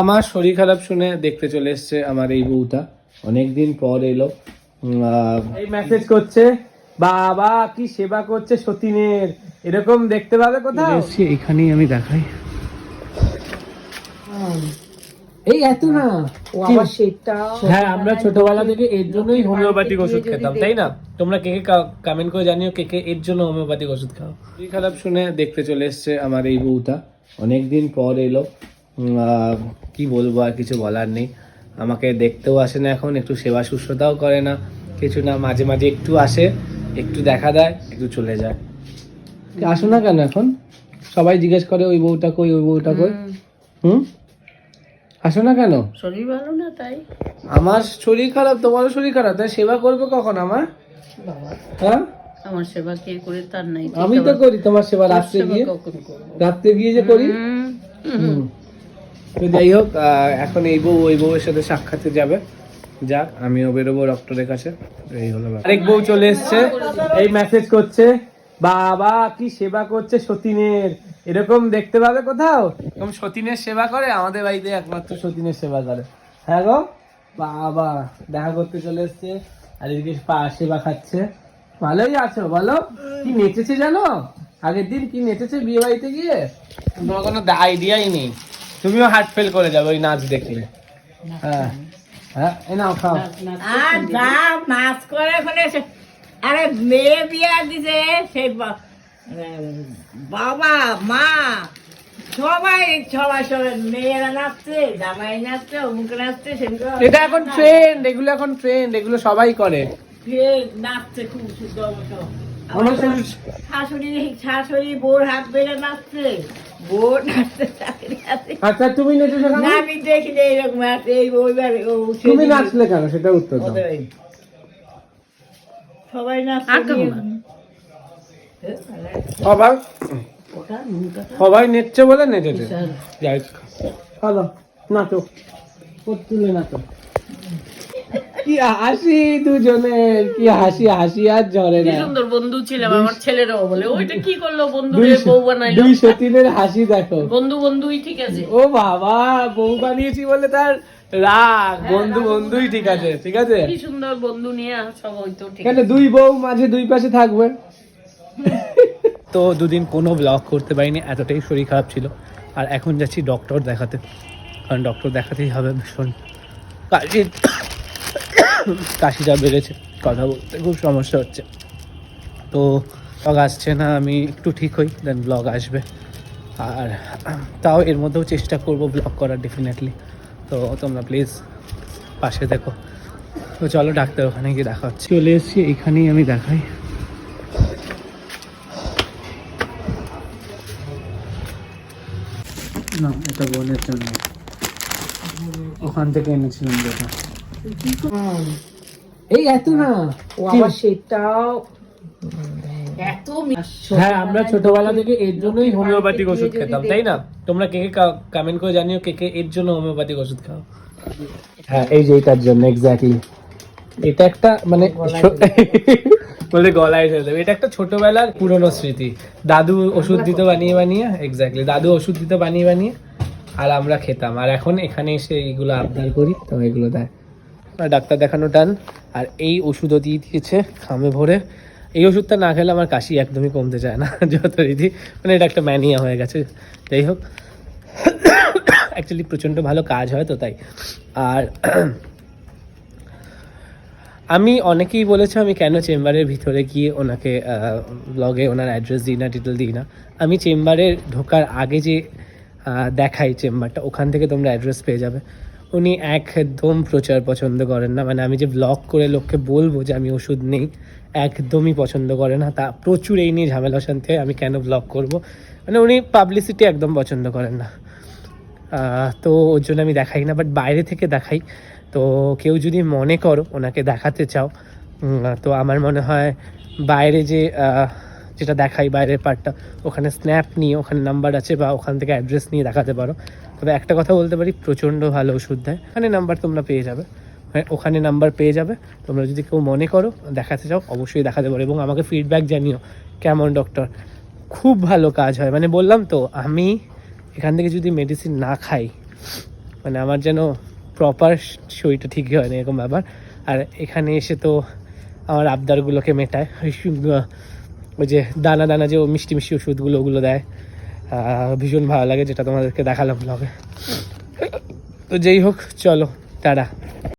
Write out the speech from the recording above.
আমার শরীর খারাপ শুনে দেখতে চলে এসছে আমার এই বউটা। অনেকদিন পর এলো। এই মেসেজ করছে বাবা কি সেবা করছে সতীনের? এরকম দেখতে পাবে কোথাও? এখানেই আমি দেখাই। এই এত না। ও আবার সেটা হ্যাঁ আমরা ছোটবেলা থেকে এর জন্যই হোমিওপ্যাথিক ওষুধ খেতাম তাই না? তোমরা কে কে কমেন্ট করে জানিও কে কে এর জন্য হোমিওপ্যাথিক ওষুধ খাও। শরীর খারাপ শুনে দেখতে চলে এসছে আমার এই বউটা। অনেকদিন পর এলো। কি বলব আর কিছু বলার নেই। আমাকে দেখতেও আসে না এখন একটু সেবা শুশ্রূষাও করে না। কিছু না মাঝে মাঝে একটু আসে একটু দেখা দেয় একটু চলে যায়। আসো না কেন এখন? সবাই জিজ্ঞেস করে ওই বউটা কই ওই বউটা কই? হুম। আসো না কেন? শরীর ভালো না তাই? আমার শরীর খারাপ তোমারও শরীর খারাপ তাই সেবা করবে কখন আমার? হ্যাঁ? আমার সেবা কে করে তার নাই। আমি তো করি তোমার সেবা রাত্রে গিয়ে। রাত্রে গিয়ে যে করি? হুম। তো যাই হোক এখন এই বউ, ওই বউয়ের সাথে সাক্ষাতে যাবে। যাক আমিও বেরোবো ডক্টরের কাছে। এই হলো আরেক বউ চলে এসছে, এই মেসেজ করছে, বাবা, কি সেবা করছে সতীনের? এরকম দেখতে পাবে কোথাও? এরকম সতীনের সেবা করে, আমাদের বাড়িতে একমাত্র সতীনের সেবা করে। হ্যাঁ গো? বাবা, দেখা করতে চলে এসছে, আর এদিকে পা- সেবা খাচ্ছে। ভালোই আছো, বলো। কি নেচেছে জানো? আগের দিন কি নেচেছে বিয়ে বাড়িতে গিয়ে? তোমার কোনো আইডিয়াই নেই। তুমিও হার্ট ফেল করে যাবে ওই নাচ দেখলে। হ্যাঁ। হ্যাঁ এই নাও খাও। আর যা নাচ করে ওখানে সে- আরে মেয়ে বিয়া দিছে সেই বা- বাবা মা সবাই সবাই সবাই মেয়েরা নাচছে জামাই নাচছে অমুক নাচছে সেগুলো এটা এখন ট্রেন্ড এগুলো এখন ট্রেন্ড এগুলো সবাই করে। নাচছে খুব সুন্দর শাশুড়ি শাশুড়ি বোর হাত বেড়ে নাচছে। বোর শাশুড়ি আচ্ছা তুমি নেচেছো না আমি দেখিনি এইরকম আছে। এই ওইবার তুমি নাচলে কেন? সেটা উত্তর দাও। সবাই নাচছে সবাই? ওটা সবাই নেচছে বলে নেচেছে। যাই চলো নাচো। তুলে নাচো? কি হাসি দুজনের কি হাসি হাসি আর ঝরে কি না সুন্দর বন্ধু ছিলাম আমার ছেলেরাও বলে ওইটা কি করল বন্ধু দুই বউ বানাইলো? দুই সতীনের হাসি দেখো। বন্ধু বন্ধুই ঠিক আছে। ও বাবা বউ বানিয়েছি বলে তার রাগ। বন্ধু বন্ধুই ঠিক আছে ঠিক আছে? কি সুন্দর বন্ধু নিয়ে সব হইতো ঠিক কেন দুই বউ মাঝে দুই পাশে থাকবে? তো দুদিন কোনো ব্লগ করতে পারিনি এতটাই শরীর খারাপ ছিল। আর এখন যাচ্ছি ডক্টর দেখাতে। কারণ ডক্টর দেখাতেই হবে ভীষণ। কাশি কাশিটা বেড়েছে, কথা বলতে খুব সমস্যা হচ্ছে। তো ব্লগ আসছে না, আমি একটু ঠিক হই দেন ব্লগ আসবে। আর তাও এর মধ্যেও চেষ্টা করব ব্লগ করার ডেফিনেটলি তো তোমরা প্লিজ পাশে দেখো। তো চলো ডাক্তার ওখানে গিয়ে দেখা হচ্ছে। চলে এসেছি, এখানেই আমি দেখাই। না, এটা বোনের জন্য। ওখান থেকে এনেছিলাম যেটা। এই এত না। ও আবার সেটাও। হ্যাঁ আমরা ছোটবেলা থেকে এর জন্যই হোমিওপ্যাথিক ওষুধ খেতাম তাই না? তোমরা কে কে কমেন্ট করে জানিও কে কে এর জন্য হোমিওপ্যাথিক ওষুধ খাও। হ্যাঁ এই যে এটার জন্য এক্স্যাক্টলি এটা একটা মানে বলে গলায় ঢেলে দেবে। এটা একটা ছোটবেলার পুরনো স্মৃতি। দাদু ওষুধ দিত বানিয়ে বানিয়ে এক্স্যাক্টলি দাদু ওষুধ দিত বানিয়ে বানিয়ে আর আমরা খেতাম। আর এখন এখানে এসে এইগুলো আবদার করি তো এগুলো দেয় আর ডাক্তার দেখানো টান আর এই ওষুধও দিয়ে দিয়েছে খামে ভরে। এই ওষুধটা না খেলে আমার কাশি একদমই কমতে চায় না যত রীতি মানে এটা একটা ম্যানিয়া হয়ে গেছে। যাই হোক। অ্যাকচুয়ালি প্রচণ্ড ভালো কাজ হয় তো তাই। আর আমি অনেকেই বলেছে আমি কেন চেম্বারের ভিতরে গিয়ে ওনাকে ব্লগে ওনার অ্যাড্রেস দিই না ডিটেল দিই না। আমি চেম্বারে ঢোকার আগে যে দেখাই চেম্বারটা, ওখান থেকে তোমরা অ্যাড্রেস পেয়ে যাবে। উনি একদম প্রচার পছন্দ করেন না। মানে আমি যে ব্লগ করে লোককে বলব যে আমি ওষুধ নেই, একদমই পছন্দ করে না। তা প্রচুর এই নিয়ে ঝামেলা অশান্তি হয়, আমি কেন ব্লগ করব? মানে উনি পাবলিসিটি একদম পছন্দ করেন না। তো ওর জন্য আমি দেখাই না বাট বাইরে থেকে দেখাই। তো কেউ যদি মনে করো ওনাকে দেখাতে চাও তো আমার মনে হয় বাইরে যে যেটা দেখাই বাইরের পার্টটা ওখানে স্ন্যাপ নিয়ে, ওখানে নাম্বার আছে বা ওখান থেকে অ্যাড্রেস নিয়ে দেখাতে পারো। তবে একটা কথা বলতে পারি, প্রচণ্ড ভালো ওষুধ দেয়। ওখানে নাম্বার তোমরা পেয়ে যাবে। হ্যাঁ ওখানে নাম্বার পেয়ে যাবে। তোমরা যদি কেউ মনে করো, দেখাতে চাও, অবশ্যই দেখাতে পারো এবং আমাকে ফিডব্যাক জানিও কেমন ডক্টর খুব ভালো কাজ হয়। মানে বললাম তো, আমি এখান থেকে যদি মেডিসিন না খাই মানে আমার যেন প্রপার শরীরটা ঠিকই হয় না, এরকম ব্যাপার। আর এখানে এসে তো আমার আবদারগুলোকে মেটায়। ওই যে দানা দানা যে মিষ্টি মিষ্টি ওষুধগুলো, ওগুলো দেয়। ভীষণ ভালো লাগে যেটা তোমাদেরকে দেখালাম ব্লগে তো যেই হোক চলো টাটা।